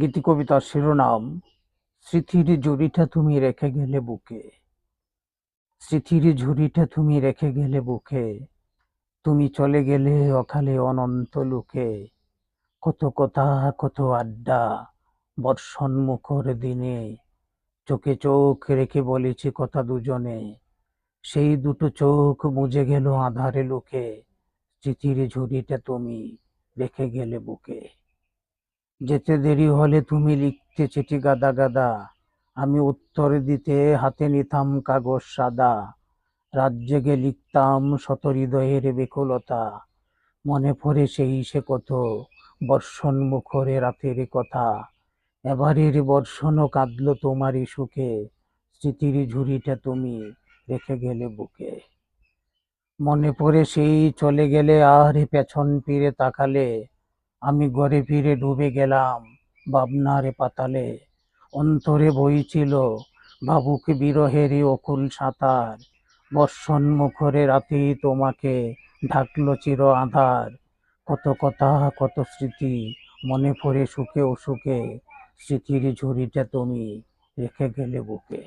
গীতি কবিতার শিরোনাম, স্মৃতির ঝুড়িটা তুমি রেখে গেলে বুকে। স্মৃতির ঝুড়িটা তুমি রেখে গেলে বুকে। তুমি চলে গেলে অকালে অনন্ত লোকে। কত কথা, কত আড্ডা, বর্ষণ মুখর দিনে। চোখে চোখ রেখে বলেছি কথা দুজনে। সেই দুটো চোখ মুজে গেল আধারে লোকে। স্মৃতির ঝুড়িটা তুমি রেখে গেলে বুকে। যেতে দেরি হলে তুমি লিখতে চিঠি গাদা গাদা। আমি উত্তর দিতে হাতে নিতাম কাগজ সাদা। রাত জেগে লিখতাম শত হৃদয়ের বেকুলতা। মনে পড়ে সেই সে কত বর্ষণ মুখরে রাতের কথা। এবারের বর্ষণও কাঁদলো তোমারই সুখে, স্মৃতির ঝুড়িটা তুমি রেখে গেলে বুকে। মনে পড়ে সেই চলে গেলে আর পেছন ফিরে তাকালে আমি ঘরে ফিরে ডুবে গেলাম ভাবনারে পাতালে। অন্তরে বইছিল ভাবুক বিরহেরই অকুল সাঁতার। বর্ষণ মুখরে রাতেই তোমাকে ঢাকলো চির আধার। কত কথা, কত স্মৃতি মনে পড়ে সুখে অসুখে। স্মৃতির ঝুড়িটা তুমি রেখে গেলে বুকে।